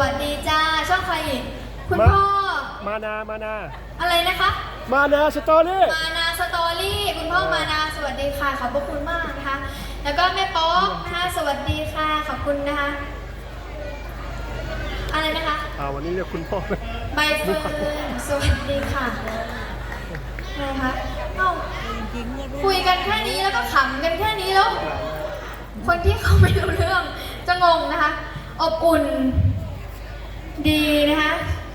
วัสดีจ้าช่องใครอีกคุณมา พ่อ มานา มานา อะไรนะคะ มานาสตอรี่ มานาสตอรี่คุณพ่อมานาสวัสดีค่ะขอบพระคุณมากนะคะ แล้วก็แม่ป๊อกนะคะสวัสดีค่ะขอบคุณนะคะ อะไรนะคะ อ่า วันนี้เรียกคุณพ่อนะใบเฟิร์นสวัสดีค่ะอะไรคะเอ้าคุยกันแค่นี้แล้วก็ขำกันแค่นี้แล้ว คนที่เขาไม่รู้เรื่องจะงงนะคะ อบอุ่น ดีนะคะ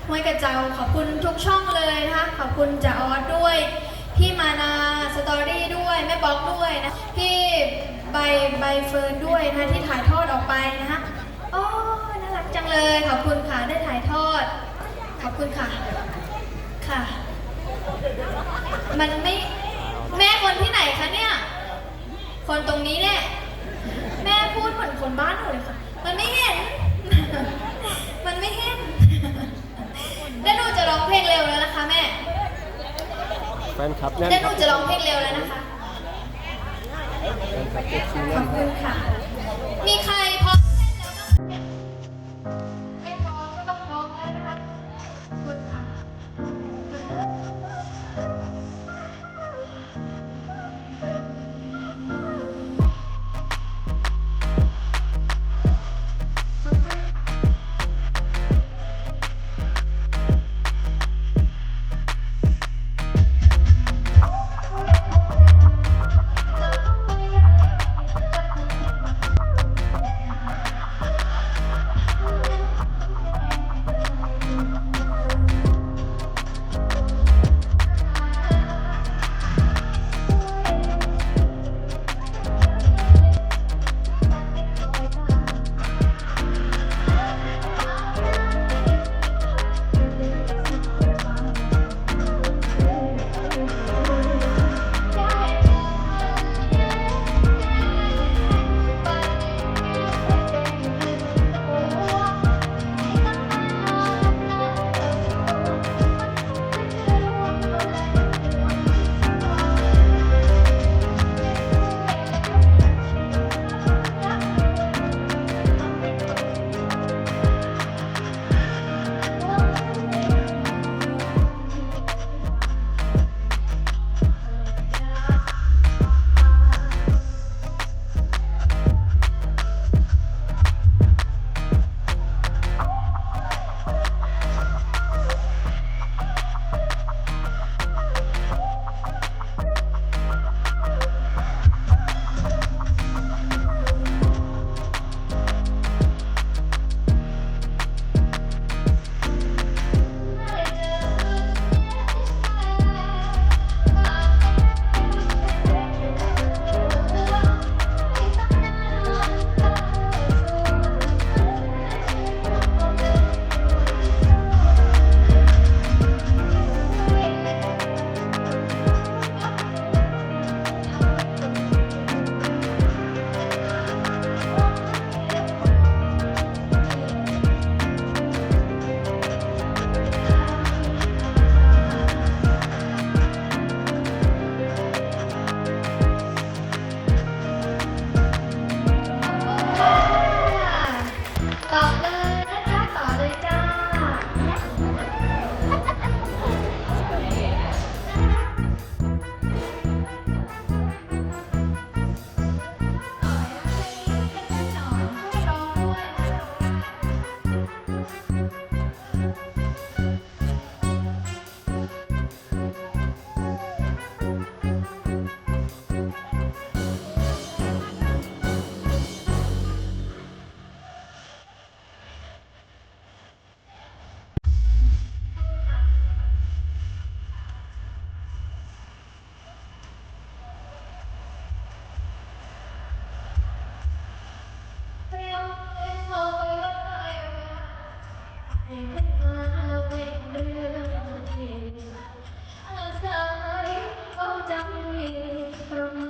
ห้วยกระเจ้าขอบคุณทุกช่องเลยนะคะ ขอบคุณจ่าออสด้วย พี่มานาสตอรี่ด้วยแม่ป๊อกด้วยนะพี่ใบใบเฟิร์นด้วยนะคะที่ถ่ายทอดออกไปนะคะโอ้น่ารักจังเลย ขอบคุณค่ะได้ถ่ายทอด ขอบคุณค่ะค่ะ มันไม่แม่คนที่ไหนคะเนี่ย คนตรงนี้เนี่ยแม่พูดเหมือนคนบ้านหนูเลยค่ะ มันไม่เห็น มันไม่เห็นแล้วหนูจะร้องเพลงเร็วแล้วนะคะแม่แฟนคลับแน่นแล้วหคนูรับจะร้องเพลงเร็วแล้วนะคะ แฟนคลับเอฟซีขแน่อนบคคุรับ ณ Yeah. ข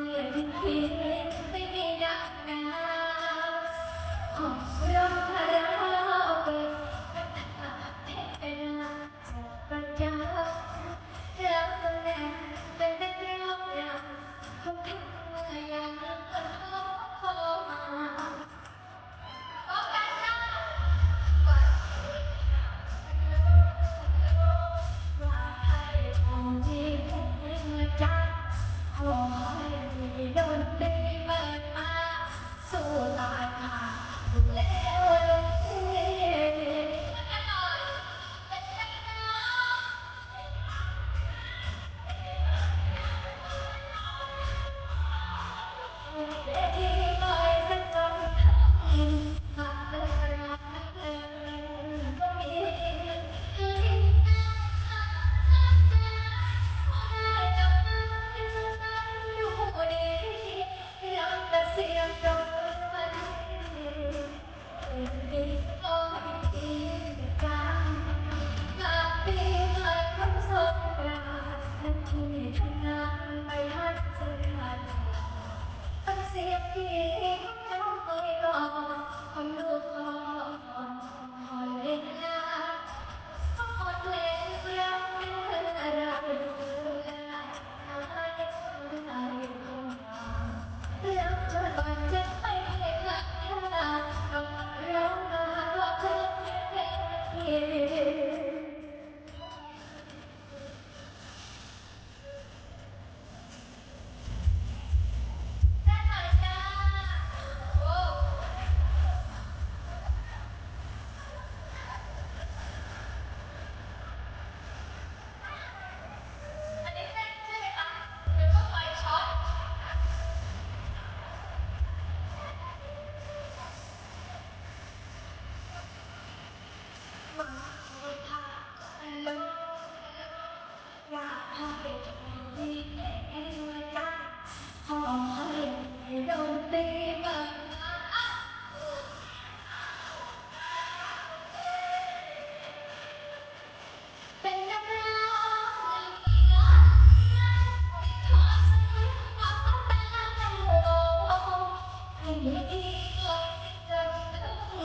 okay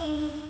Mm-hmm.